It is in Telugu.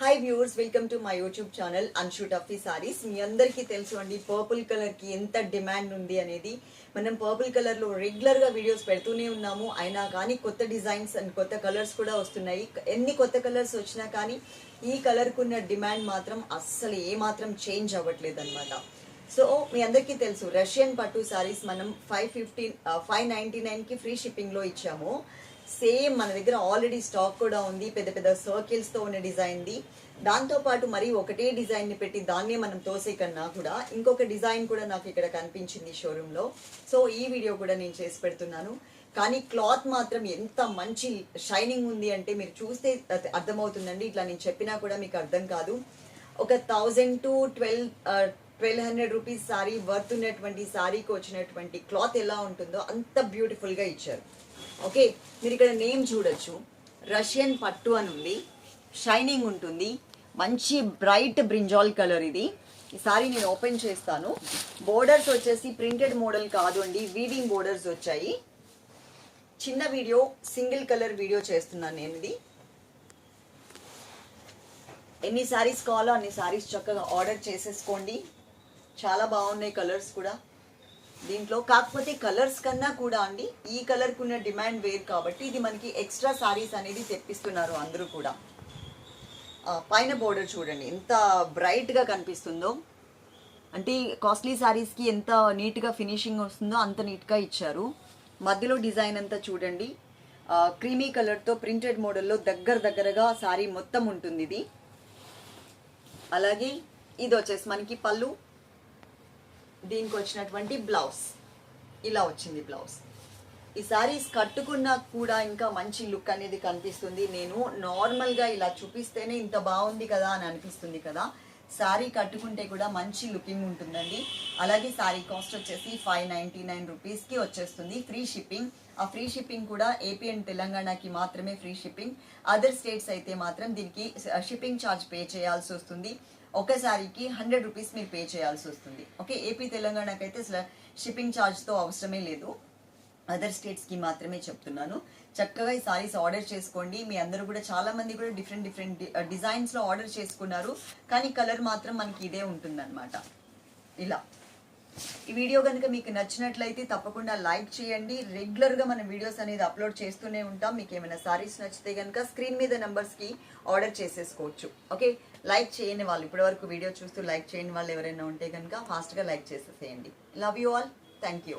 Hi viewers welcome to my YouTube channel Anshu Tuffy saris మీ అందరికీ తెలుసు అండి పర్పుల్ కలర్కి ఎంత డిమాండ్ ఉంది అనేది. మనం పర్పుల్ కలర్లో రెగ్యులర్గా వీడియోస్ పెడుతూనే ఉన్నాము. అయినా కానీ కొత్త డిజైన్స్ అండ్ కొత్త కలర్స్ కూడా వస్తున్నాయి. ఎన్ని కొత్త కలర్స్ వచ్చినా కానీ ఈ కలర్కున్న డిమాండ్ మాత్రం అస్సలు ఏమాత్రం చేంజ్ అవ్వట్లేదు అనమాట సో మీ అందరికీ తెలుసు రష్యన్ పట్టు సారీస్ మనం ఫైవ్ ఫిఫ్టీన్ ఫైవ్ నైన్టీ నైన్కి ఫ్రీ షిప్పింగ్లో ఇచ్చాము. సేమ్ మన దగ్గర ఆల్రెడీ స్టాక్ కూడా ఉంది పెద్ద పెద్ద సర్కిల్స్తో ఉన్న డిజైన్ది దాంతోపాటు దాంతో పాటు మరి ఒకటే డిజైన్ని పెట్టి దాన్నే మనం తోసే కన్నా కూడా ఇంకొక డిజైన్ కూడా నాకు ఇక్కడ కనిపించింది షోరూంలో సో ఈ వీడియో కూడా నేను చేసి పెడుతున్నాను. కానీ క్లాత్ మాత్రం ఎంత మంచి షైనింగ్ ఉంది అంటే మీరు చూస్తే అర్థమవుతుందండి. ఇట్లా నేను చెప్పినా కూడా మీకు అర్థం కాదు. ఒక thousand two twelve twelve hundred rupees sari worth ఉన్నటువంటి శారీకి వచ్చినటువంటి క్లాత్ ఎలా ఉంటుందో అంత బ్యూటిఫుల్గా ఇచ్చారు. ఓకే మీరు ఇక్కడ నేమ్ చూడొచ్చు. రష్యన్ పట్టు అని ఉంది షైనింగ్ ఉంటుంది. మంచి బ్రైట్ బ్రింజాల్ కలర్ ఇది. ఈ సారీ నేను ఓపెన్ చేస్తాను. బోర్డర్స్ వచ్చేసి ప్రింటెడ్ మోడల్ కాదు అండి వీవింగ్ బోర్డర్స్ వచ్చాయి. చిన్న వీడియో సింగిల్ కలర్ వీడియో చేస్తున్నాను నేను ఇది. ఎన్ని సారీస్ కావాలో అన్ని శారీస్ చక్కగా ఆర్డర్ చేసేసుకోండి. చాలా బాగున్నాయి కలర్స్ కూడా. దీంట్లో కాకపోతే కలర్స్ కన్నా కూడా అండి ఈ కలర్కి ఉన్న డిమాండ్ వేరు కాబట్టి ఇది మనకి ఎక్స్ట్రా సారీస్ అనేది తెప్పిస్తున్నారు అందరూ కూడా. పైన బోర్డర్ చూడండి ఎంత బ్రైట్గా కనిపిస్తుందో. అంటే కాస్ట్లీ శారీస్కి ఎంత నీట్గా ఫినిషింగ్ వస్తుందో అంత నీట్గా ఇచ్చారు. మధ్యలో డిజైన్ అంతా చూడండి. క్రీమీ కలర్తో ప్రింటెడ్ మోడల్లో దగ్గర దగ్గరగా శారీ మొత్తం ఉంటుంది ఇది. అలాగే ఇది వచ్చేసి మనకి పళ్ళు. దీనికి వచ్చినటువంటి బ్లౌజ్. ఇలా వచ్చింది బ్లౌజ్. ఈ సారీస్ కట్టుకున్నా కూడా ఇంకా మంచి లుక్ అనేది కనిపిస్తుంది. నేను నార్మల్గా ఇలా చూపిస్తేనే ఇంత బాగుంది కదా అని అనిపిస్తుంది కదా. శారీ కట్టుకుంటే కూడా మంచి లుకింగ్ ఉంటుందండి. అలాగే శారీ కాస్ట్ వచ్చేసి ఫైవ్ నైంటీ నైన్ రూపీస్కి వచ్చేస్తుంది. Free shipping. ఆ ఫ్రీ షిప్పింగ్ కూడా ఏపీ అండ్ తెలంగాణకి మాత్రమే ఫ్రీ షిప్పింగ్. అదర్ స్టేట్స్ అయితే మాత్రం దీనికి షిప్పింగ్ ఛార్జ్ పే చేయాల్సి వస్తుంది. ఒకసారికి హండ్రెడ్ రూపీస్ మీరు పే చేయాల్సి వస్తుంది. ఓకే ఏపీ తెలంగాణకి అయితే అసలు షిప్పింగ్ ఛార్జ్తో అవసరమే లేదు. అదర్ స్టేట్స్కి మాత్రమే చెప్తున్నాను. చక్కగా ఈ సారీస్ ఆర్డర్ చేసుకోండి. మీ అందరూ కూడా చాలా మంది కూడా డిఫరెంట్ డిఫరెంట్ డిజైన్స్లో ఆర్డర్ చేసుకున్నారు. కానీ కలర్ మాత్రం మనకి ఇదే ఉంటుందన్నమాట. ఇలా. ఈ వీడియో కనుక మీకు నచ్చినట్లయితే తప్పకుండా లైక్ చేయండి. రెగ్యులర్గా మనం వీడియోస్ అనేది అప్లోడ్ చేస్తూనే ఉంటాం. మీకు ఏమైనా సారీస్ నచ్చితే కనుక స్క్రీన్ మీద నెంబర్స్కి ఆర్డర్ చేసేసుకోవచ్చు. ఓకే? లైక్ చేయని వాళ్ళు ఇప్పటివరకు వీడియో చూస్తూ లైక్ చేయని వాళ్ళు ఎవరైనా ఉంటే కనుక ఫాస్ట్గా లైక్ చేసేసేయండి. Love you all thank you